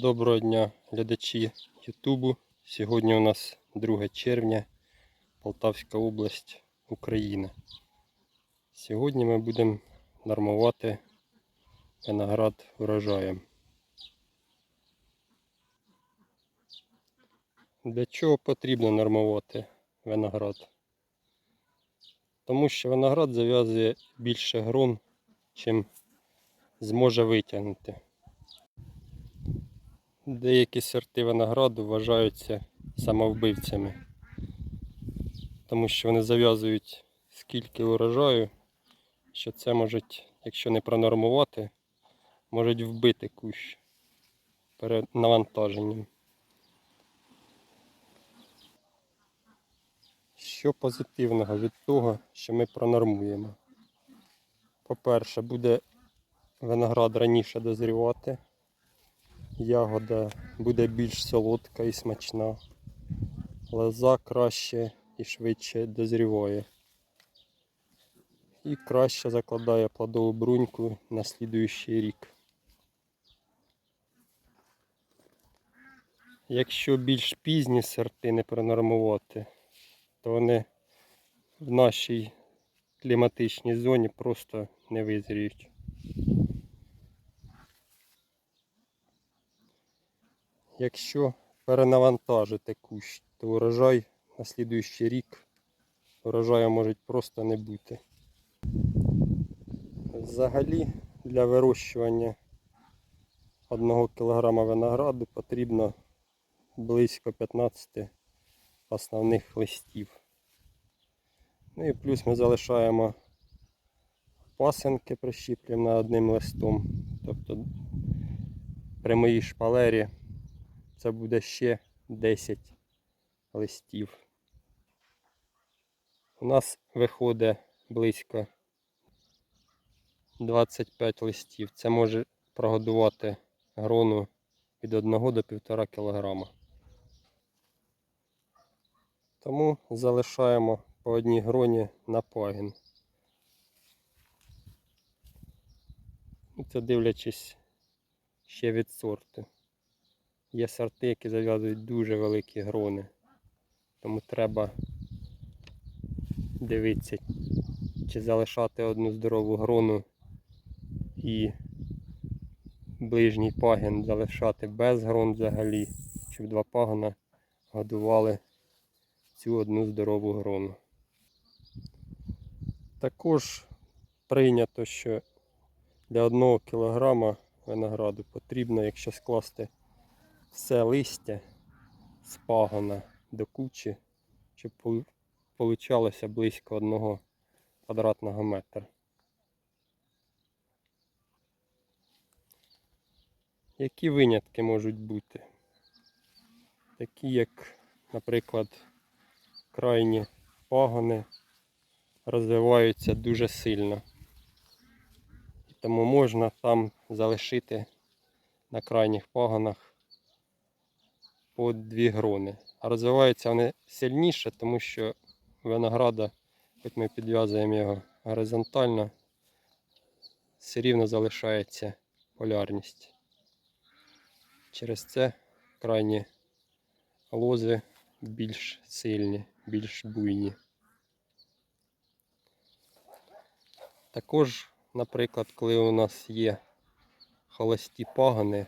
Доброго дня, глядачі Ютубу. Сьогодні у нас 2 червня, Полтавська область, Україна. Сьогодні ми будемо нормувати виноград врожаєм. Для чого потрібно нормувати виноград? Тому що виноград зав'язує більше грон, чим зможе витягнути. Деякі сорти винограду вважаються самовбивцями, тому що вони зав'язують скільки урожаю, що це можуть, якщо не пронормувати, можуть вбити кущ перед навантаженням. Що позитивного від того, що ми пронормуємо? По-перше, буде виноград раніше дозрівати ягода буде більш солодка і смачна. Лоза краще і швидше дозріває. І краще закладає плодову бруньку на слідуючий рік. Якщо більш пізні сорти не пронормувати, то вони в нашій кліматичній зоні просто не визріють. Якщо перенавантажити кущ, то урожай на слідуючий рік урожаю може просто не бути. Взагалі для вирощування 1 кг винограду потрібно близько 15 основних листів. Ну і плюс ми залишаємо пасинки, прищіплюємо одним листом. Тобто при моїй шпалері це буде ще 10 листів. У нас виходить близько 25 листів. Це може прогодувати грону від 1 до 1,5 кг. Тому залишаємо по одній гроні на пагін. Це дивлячись ще від сорту. Є сорти, які зав'язують дуже великі грони. Тому треба дивитися, чи залишати одну здорову грону і ближній пагін залишати без грон взагалі, щоб два пагона годували цю одну здорову грону. Також прийнято, що для одного кілограма винограду потрібно, якщо скласти все листя з пагона до кучі, щоб получалося близько одного квадратного метра. Які винятки можуть бути? Такі як, наприклад, крайні пагони розвиваються дуже сильно. Тому можна там залишити на крайніх пагонах по дві грони. А розвиваються вони сильніше, тому що винограда, хоч ми підв'язуємо його горизонтально, все рівно залишається полярність. Через це крайні лози більш сильні, більш буйні. Також, наприклад, коли у нас є холості пагони,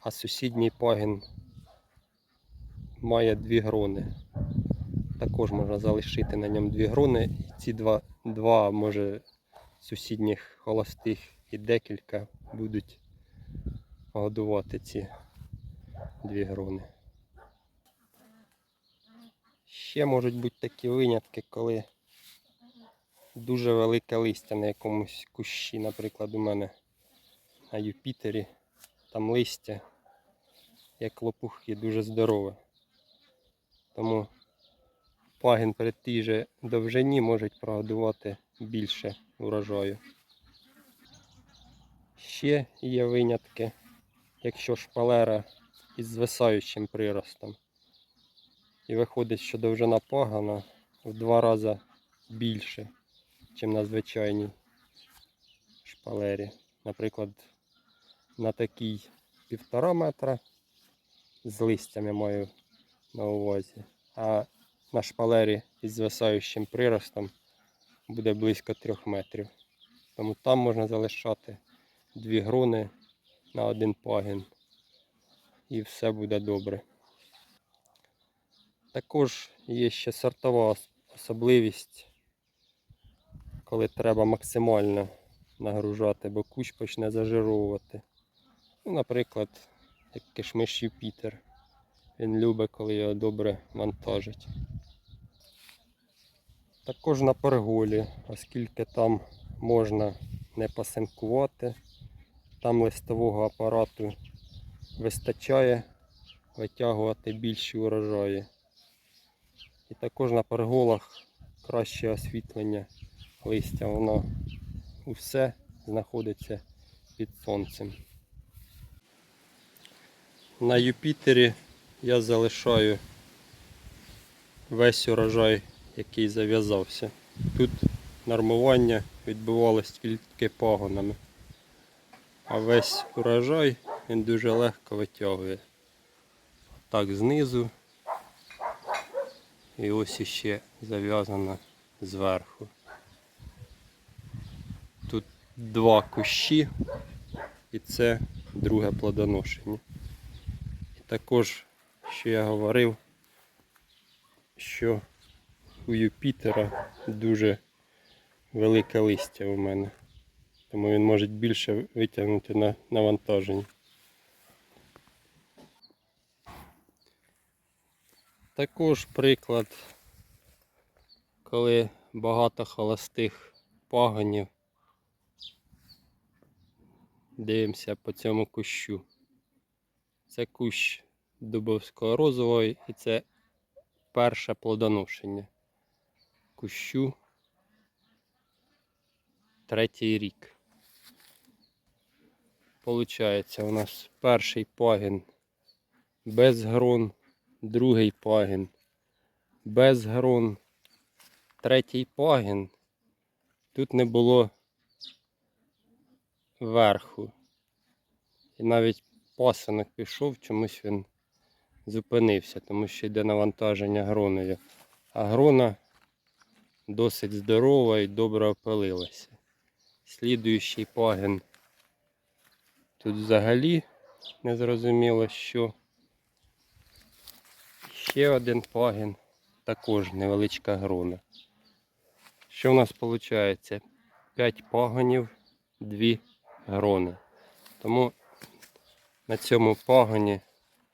а сусідній пагін має дві грони. Також можна залишити на ньому дві грони. Ці два, два може сусідніх холостих і декілька будуть годувати ці дві грони. Ще можуть бути такі винятки, коли дуже велике листя на якомусь кущі, наприклад, у мене на Юпітері, там листя, як лопухи, дуже здорове. Тому пагін при тій же довжині можуть прогодувати більше урожаю. Ще є винятки, якщо шпалера із звисаючим приростом. І виходить, що довжина пагана в два рази більше, ніж на звичайній шпалері. Наприклад, на такій півтора метра. З листями маю на увазі. А на шпалері із звисаючим приростом буде близько 3 метрів. Тому там можна залишати дві грони на один пагін. І все буде добре. Також є ще сортова особливість, коли треба максимально нагружати, бо кущ почне зажировувати. Ну, наприклад, як кишмиш Юпітер. Він любить, коли його добре вантажить. Також на перголі, оскільки там можна не пасинкувати, там листового апарату вистачає витягувати більші урожаї. І також на перголах краще освітлення листя, воно усе знаходиться під сонцем. На Юпітері я залишаю весь урожай, який зав'язався. Тут нормування відбувалось тільки пагонами. А весь урожай він дуже легко витягує. Так знизу. І ось іще зав'язано зверху. Тут два кущі і це друге плодоношення. І також, що я говорив, що у Юпітера дуже велике листя у мене. Тому він може більше витягнути на навантаження. Також приклад, коли багато холостих пагонів. Дивимося по цьому кущу. Це кущ дубовського розового і це перше плодоношення. Кущу третій рік. Получається, у нас перший пагін без грон, другий пагін без грон, третій пагін. Тут не було верху. І навіть пасинок пішов, чомусь він зупинився, тому що йде навантаження гроною. А грона досить здорова і добре опилилася. Слідуючий пагін тут взагалі не зрозуміло що. Ще один пагін, також невеличка грона. Що в нас виходить? 5 пагонів, 2 грони. Тому на цьому пагоні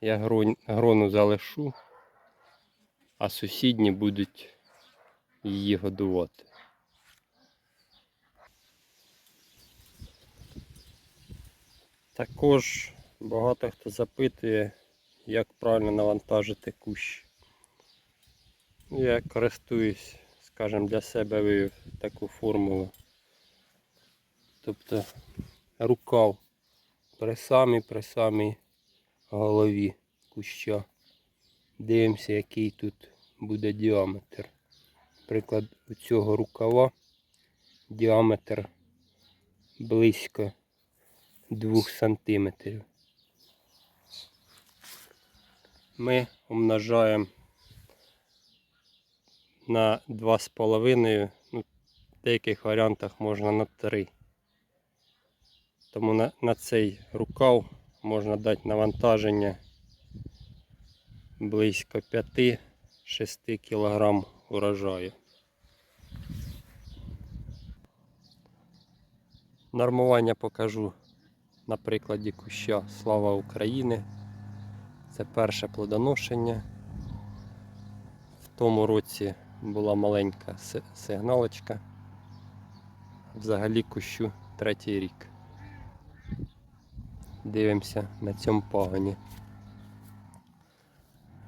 я грону залишу, а сусідні будуть її годувати. Також багато хто запитує, як правильно навантажити кущ. Я користуюсь, скажімо, для себе вивів таку формулу. Тобто рукав при самій при самій голові куща. Дивимося, який тут буде діаметр. Наприклад, у цього рукава діаметр близько 2 сантиметрів. Ми умножаємо на 2,5, ну, в деяких варіантах можна на 3. Тому на, на цей рукав можна дати навантаження близько 5-6 кг урожаю. Нормування покажу на прикладі куща Слава України. Це перше плодоношення. В тому році була маленька сигналочка. Взагалі кущу третій рік. Дивимося на цьому пагоні.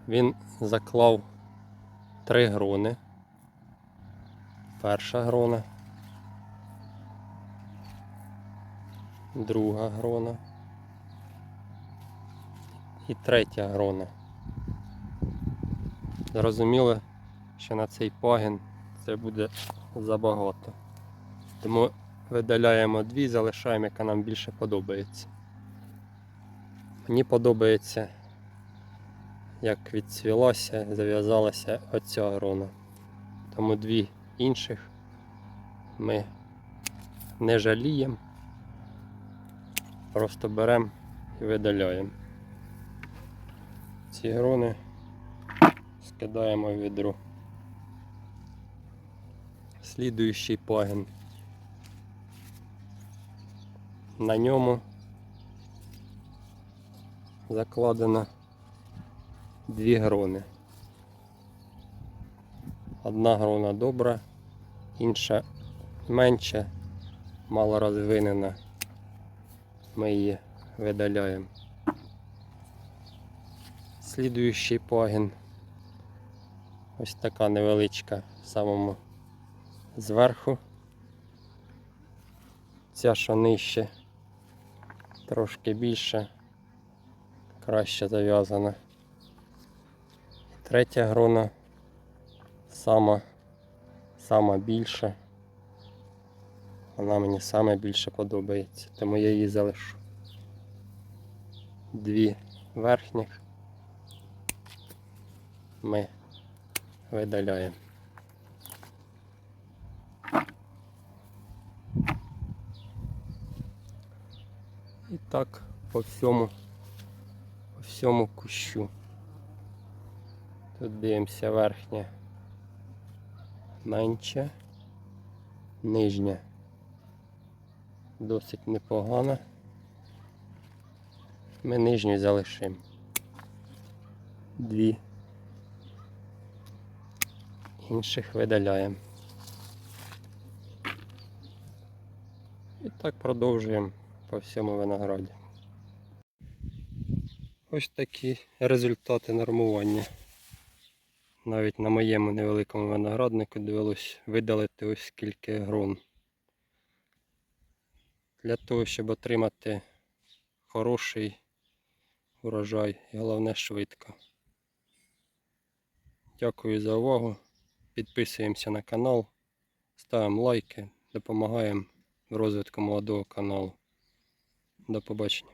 Він заклав три грони. Перша грона. Друга грона. І третя грона. Зрозуміло, що на цей пагін це буде забагато. Тому видаляємо дві, залишаємо, яка нам більше подобається. Мені подобається, як відцвілася, зав'язалася оця грона. Тому дві інших ми не жаліємо, просто беремо і видаляємо. Ці грони скидаємо в відро. Слідуючий пагін. На ньому закладено дві грони. Одна грона добра, інша менша, мало розвинена. Ми її видаляємо. Слідуючий пагін. Ось така невеличка в самому зверху. Ця що нижче, трошки більше, краще зав'язана. Третя грона сама, сама більша. Вона мені саме подобається, тому я її залишу. Дві верхніх ми видаляємо. І так по всьому, всьому кущу. Тут дивимося верхнє менше, нижнє досить непогано. Ми нижню залишимо. Дві. Інших видаляємо. І так продовжуємо по всьому винограді. Ось такі результати нормування. Навіть на моєму невеликому винограднику довелось видалити ось скільки грон. Для того, щоб отримати хороший урожай і головне швидко. Дякую за увагу. Підписуємося на канал, ставимо лайки, допомагаємо в розвитку молодого каналу. До побачення.